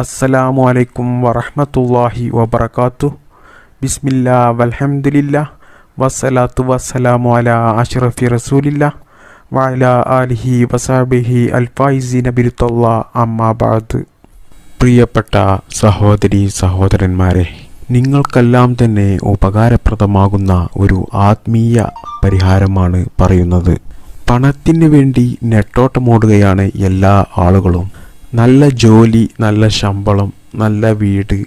അസ്സലാമു അലൈക്കും വറഹമത്തല്ലാഹി വബർക്കാത്തു ബിസ്മില്ല വൽഹംദുലില്ലാ വസ്സലാത്തു വസ്സലാമു അല അഷ്റഫി റസൂലില്ല വഅല ആലിഹി വസാബിഹി അൽഫായിസി ബിരുത്തല്ലാ അമ്മാ ബഅദ്. പ്രിയപ്പെട്ട സഹോദരി സഹോദരന്മാരെ നിങ്ങൾക്കെല്ലാം തന്നെ ഉപകാരപ്രദമാകുന്ന ഒരു ആത്മീയ പരിഹാരമാണ് പറയുന്നത്. പണത്തിന് വേണ്ടി നെട്ടോട്ടമോടുകയാണ് എല്ലാ ആളുകളും. നല്ല ജോലി നല്ല ശമ്പളം നല്ല വീട്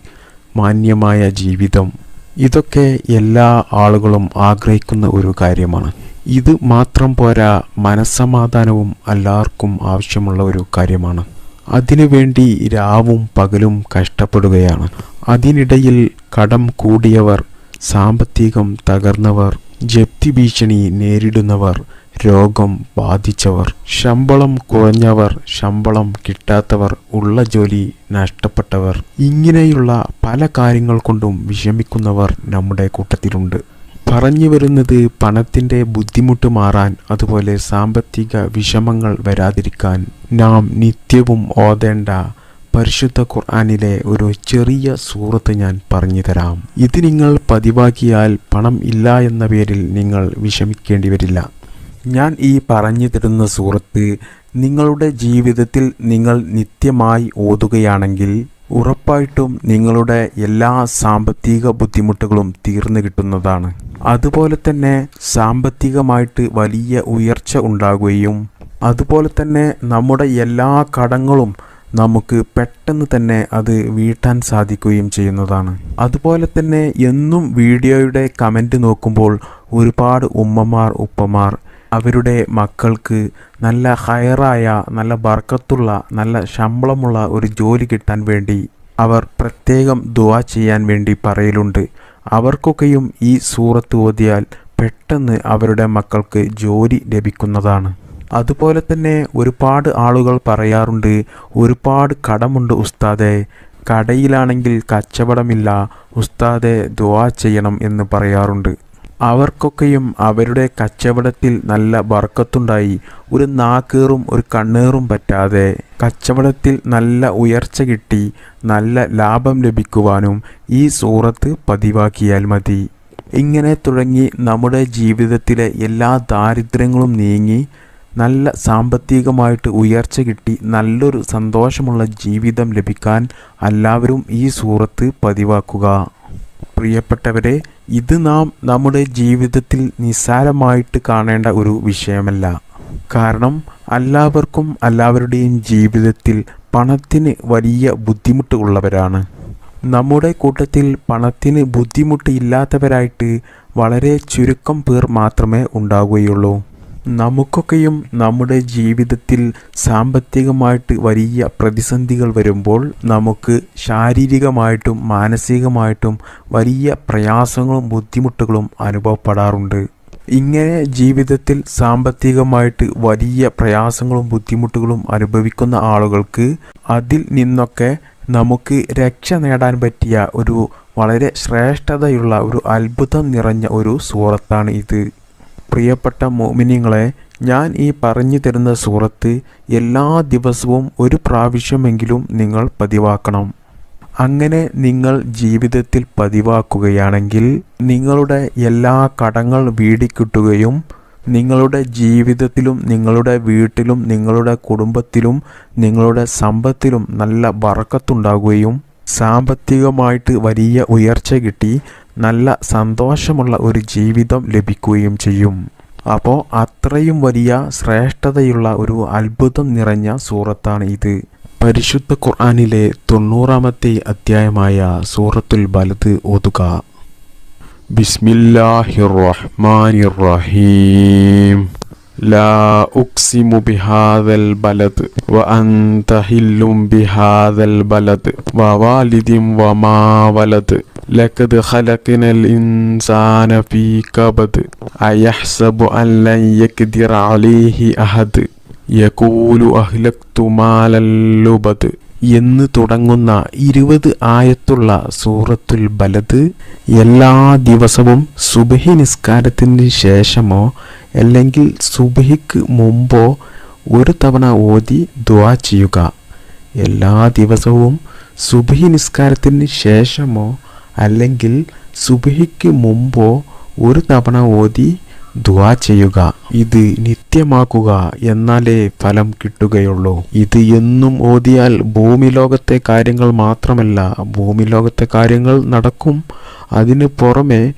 മാന്യമായ ജീവിതം ഇതൊക്കെ എല്ലാ ആളുകളും ആഗ്രഹിക്കുന്ന ഒരു കാര്യമാണ്. ഇത് മാത്രം പോരാ മനസ്സമാധാനവും എല്ലാവർക്കും ആവശ്യമുള്ള ഒരു കാര്യമാണ്. അതിനുവേണ്ടി രാവും പകലും കഷ്ടപ്പെടുകയാണ്. അതിനിടയിൽ കടം കൂടിയവർ സാമ്പത്തികം തകർന്നവർ ജപ്തി ഭീഷണി നേരിടുന്നവർ രോഗം ബാധിച്ചവർ ശമ്പളം കുറഞ്ഞവർ ശമ്പളം കിട്ടാത്തവർ ഉള്ള ജോലി നഷ്ടപ്പെട്ടവർ ഇങ്ങനെയുള്ള പല കാര്യങ്ങൾ കൊണ്ടും വിഷമിക്കുന്നവർ നമ്മുടെ കൂട്ടത്തിലുണ്ട്. പറഞ്ഞു വരുന്നത് പണത്തിന്റെ ബുദ്ധിമുട്ട് മാറാൻ അതുപോലെ സാമ്പത്തിക വിഷമങ്ങൾ വരാതിരിക്കാൻ നാം നിത്യവും ഓതേണ്ട പരിശുദ്ധ ഖുർആാനിലെ ഒരു ചെറിയ സൂറത്ത് ഞാൻ പറഞ്ഞു തരാം. ഇത് നിങ്ങൾ പതിവാക്കിയാൽ പണം ഇല്ല എന്ന പേരിൽ നിങ്ങൾ വിഷമിക്കേണ്ടി വരില്ല. ഞാൻ ഈ പറഞ്ഞു തരുന്ന സൂറത്ത് നിങ്ങളുടെ ജീവിതത്തിൽ നിങ്ങൾ നിത്യമായി ഓതുകയാണെങ്കിൽ ഉറപ്പായിട്ടും നിങ്ങളുടെ എല്ലാ സാമ്പത്തിക ബുദ്ധിമുട്ടുകളും തീർന്നു കിട്ടുന്നതാണ്. അതുപോലെ തന്നെ സാമ്പത്തികമായിട്ട് വലിയ ഉയർച്ച ഉണ്ടാകുകയും അതുപോലെ തന്നെ നമ്മുടെ എല്ലാ കടങ്ങളും നമുക്ക് പെട്ടെന്ന് തന്നെ അത് വീട്ടാൻ സാധിക്കുകയും ചെയ്യുന്നതാണ്. അതുപോലെ തന്നെ എന്നും വീഡിയോയുടെ കമന്റ് നോക്കുമ്പോൾ ഒരുപാട് ഉമ്മമാർ ഉപ്പമാർ അവരുടെ മക്കൾക്ക് നല്ല ഹയറായ നല്ല ബർക്കത്തുള്ള നല്ല ശമ്പളമുള്ള ഒരു ജോലി കിട്ടാൻ വേണ്ടി അവർ പ്രത്യേകം ദുവാ ചെയ്യാൻ വേണ്ടി പറയലുണ്ട്. അവർക്കൊക്കെയും ഈ സൂറത്ത് ഓതിയാൽ പെട്ടെന്ന് അവരുടെ മക്കൾക്ക് ജോലി ലഭിക്കുന്നതാണ്. അതുപോലെ തന്നെ ഒരുപാട് ആളുകൾ പറയാറുണ്ട് ഒരുപാട് കടമുണ്ട് ഉസ്താദെ കടയിലാണെങ്കിൽ കച്ചവടമില്ല ഉസ്താദെ ദുവാ ചെയ്യണം എന്ന് പറയാറുണ്ട്. അവർക്കൊക്കെയും അവരുടെ കച്ചവടത്തിൽ നല്ല വർക്കത്തുണ്ടായി. ഒരു നാക്കേറും ഒരു കണ്ണേറും പറ്റാതെ കച്ചവടത്തിൽ നല്ല ഉയർച്ച കിട്ടി നല്ല ലാഭം ലഭിക്കുവാനും ഈ സൂറത്ത് പതിവാക്കിയാൽ മതി. ഇങ്ങനെ തുടങ്ങി നമ്മുടെ ജീവിതത്തിലെ എല്ലാ ദാരിദ്ര്യങ്ങളും നീങ്ങി നല്ല സാമ്പത്തികമായിട്ട് ഉയർച്ച കിട്ടി നല്ലൊരു സന്തോഷമുള്ള ജീവിതം ലഭിക്കാൻ എല്ലാവരും ഈ സൂറത്ത് പതിവാക്കുക. പ്രിയപ്പെട്ടവരെ ഇത് നാം നമ്മുടെ ജീവിതത്തിൽ നിസ്സാരമായിട്ട് കാണേണ്ട ഒരു വിഷയമല്ല. കാരണം എല്ലാവർക്കും എല്ലാവരുടെയും ജീവിതത്തിൽ പണത്തിന് വലിയ ബുദ്ധിമുട്ടുള്ളവരാണ് നമ്മുടെ കൂട്ടത്തിൽ പണത്തിന് ബുദ്ധിമുട്ട് ഇല്ലാത്തവരായിട്ട് വളരെ ചുരുക്കം പേർ മാത്രമേ ഉണ്ടാവുകയുള്ളൂ. നമുക്കൊക്കെയും നമ്മുടെ ജീവിതത്തിൽ സാമ്പത്തികമായിട്ട് വലിയ പ്രതിസന്ധികൾ വരുമ്പോൾ നമുക്ക് ശാരീരികമായിട്ടും മാനസികമായിട്ടും വലിയ പ്രയാസങ്ങളും ബുദ്ധിമുട്ടുകളും അനുഭവപ്പെടാറുണ്ട്. ഇങ്ങനെ ജീവിതത്തിൽ സാമ്പത്തികമായിട്ട് വലിയ പ്രയാസങ്ങളും ബുദ്ധിമുട്ടുകളും അനുഭവിക്കുന്ന ആളുകൾക്ക് അതിൽ നിന്നൊക്കെ നമുക്ക് രക്ഷ നേടാൻ പറ്റിയ ഒരു വളരെ ശ്രേഷ്ഠതയുള്ള ഒരു അത്ഭുതം നിറഞ്ഞ ഒരു സൂറത്താണ് ഇത്. പ്രിയപ്പെട്ട മോമിനിങ്ങളെ ഞാൻ ഈ പറഞ്ഞു തരുന്ന സൂറത്ത് എല്ലാ ദിവസവും ഒരു പ്രാവശ്യമെങ്കിലും നിങ്ങൾ പതിവാക്കണം. അങ്ങനെ നിങ്ങൾ ജീവിതത്തിൽ പതിവാക്കുകയാണെങ്കിൽ നിങ്ങളുടെ എല്ലാ കടങ്ങൾ വീടിക്കിട്ടുകയും നിങ്ങളുടെ ജീവിതത്തിലും നിങ്ങളുടെ വീട്ടിലും നിങ്ങളുടെ കുടുംബത്തിലും നിങ്ങളുടെ സമ്പത്തിലും നല്ല വറക്കത്തുണ്ടാകുകയും സാമ്പത്തികമായിട്ട് വലിയ ഉയർച്ച കിട്ടി നല്ല സന്തോഷമുള്ള ഒരു ജീവിതം ലഭിക്കുകയും ചെയ്യും. അപ്പോൾ അത്രയും വലിയ ശ്രേഷ്ഠതയുള്ള ഒരു അത്ഭുതം നിറഞ്ഞ സൂറത്താണ് ഇത്. പരിശുദ്ധ ഖുർആാനിലെ തൊണ്ണൂറാമത്തെ അധ്യായമായ സൂറത്തുൽ ബലത് ഓതുക. ബിസ്മില്ലാഹിർ റഹ്മാനിർ റഹീം. لا أقسم بهذا البلد وأنت حل بهذا البلد ووالد وما ولد لقد خلقنا الإنسان في كبد أيحسب أن لن يقدر عليه أحد يقول أهلكت مالا لبد എന്ന് തുടങ്ങുന്ന ഇരുപത് ആയത്തുള്ള സൂറത്തുൽ ബലത് എല്ലാ ദിവസവും സുബഹി നിസ്കാരത്തിന് ശേഷമോ അല്ലെങ്കിൽ സുബഹിക്ക് മുമ്പോ ഒരു തവണ ഓതി ദുആ ചെയ്യുക. എല്ലാ ദിവസവും സുബഹി നിസ്കാരത്തിന് ശേഷമോ അല്ലെങ്കിൽ സുബഹിക്ക് മുമ്പോ ഒരു തവണ ഓതി ദുആ ചെയ്യുക. ഇത് നിത്യമാക്കുക എന്നാലേ ഫലം കിട്ടുകയുള്ളൂ. ഇത് എന്നും ഓതിയാൽ ഭൂമി ലോകത്തെ കാര്യങ്ങൾ മാത്രമല്ല ഭൂമി ലോകത്തെ കാര്യങ്ങൾ നടക്കും. അതിന് പുറമെ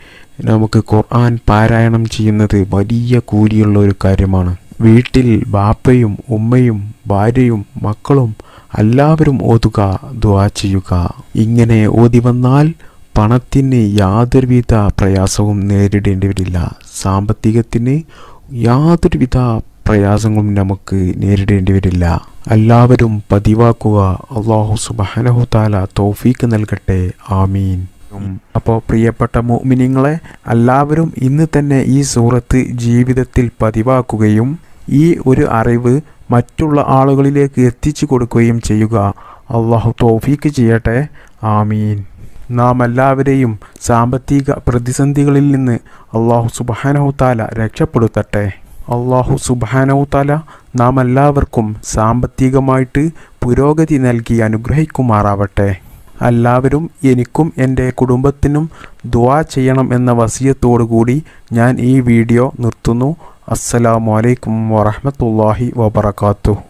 നമുക്ക് ഖുർആൻ പാരായണം ചെയ്യുന്നത് വലിയ കൂലിയുള്ള ഒരു കാര്യമാണ്. വീട്ടിൽ ബാപ്പയും ഉമ്മയും ഭാര്യയും മക്കളും എല്ലാവരും ഓതുക ദുവാ ചെയ്യുക. ഇങ്ങനെ ഓതി വന്നാൽ പണത്തിന് യാതൊരുവിധ പ്രയാസവും നേരിടേണ്ടി വരില്ല സാമ്പത്തികത്തിന് യാതൊരുവിധ പ്രയാസങ്ങളും നമുക്ക് നേരിടേണ്ടി വരില്ല എല്ലാവരും പതിവാക്കുക. അള്ളാഹു സുബാനഹുതാല തോഫീക്ക് നൽകട്ടെ. ആമീൻ. അപ്പോൾ പ്രിയപ്പെട്ട മോമിനിങ്ങളെ എല്ലാവരും ഇന്ന് തന്നെ ഈ സൂറത്ത് ജീവിതത്തിൽ പതിവാക്കുകയും ഈ ഒരു അറിവ് മറ്റുള്ള ആളുകളിലേക്ക് എത്തിച്ചു കൊടുക്കുകയും ചെയ്യുക. അള്ളാഹു തോഫീക്ക് ചെയ്യട്ടെ. ആമീൻ. നാം എല്ലാവരെയും സാമ്പത്തിക പ്രതിസന്ധികളിൽ നിന്ന് അള്ളാഹു താല രക്ഷപ്പെടുത്തട്ടെ. അള്ളാഹു താല നാം എല്ലാവർക്കും സാമ്പത്തികമായിട്ട് പുരോഗതി നൽകി അനുഗ്രഹിക്കുമാറാവട്ടെ. എല്ലാവരും എനിക്കും എന്റെ കുടുംബത്തിനും ദുവാ ചെയ്യണം എന്ന വസിയത്തോടുകൂടി ഞാൻ ഈ വീഡിയോ നിർത്തുന്നു. അസ്സലാമു അലൈക്കും വറഹ്മത്തുള്ളാഹി വബറകാതുഹു.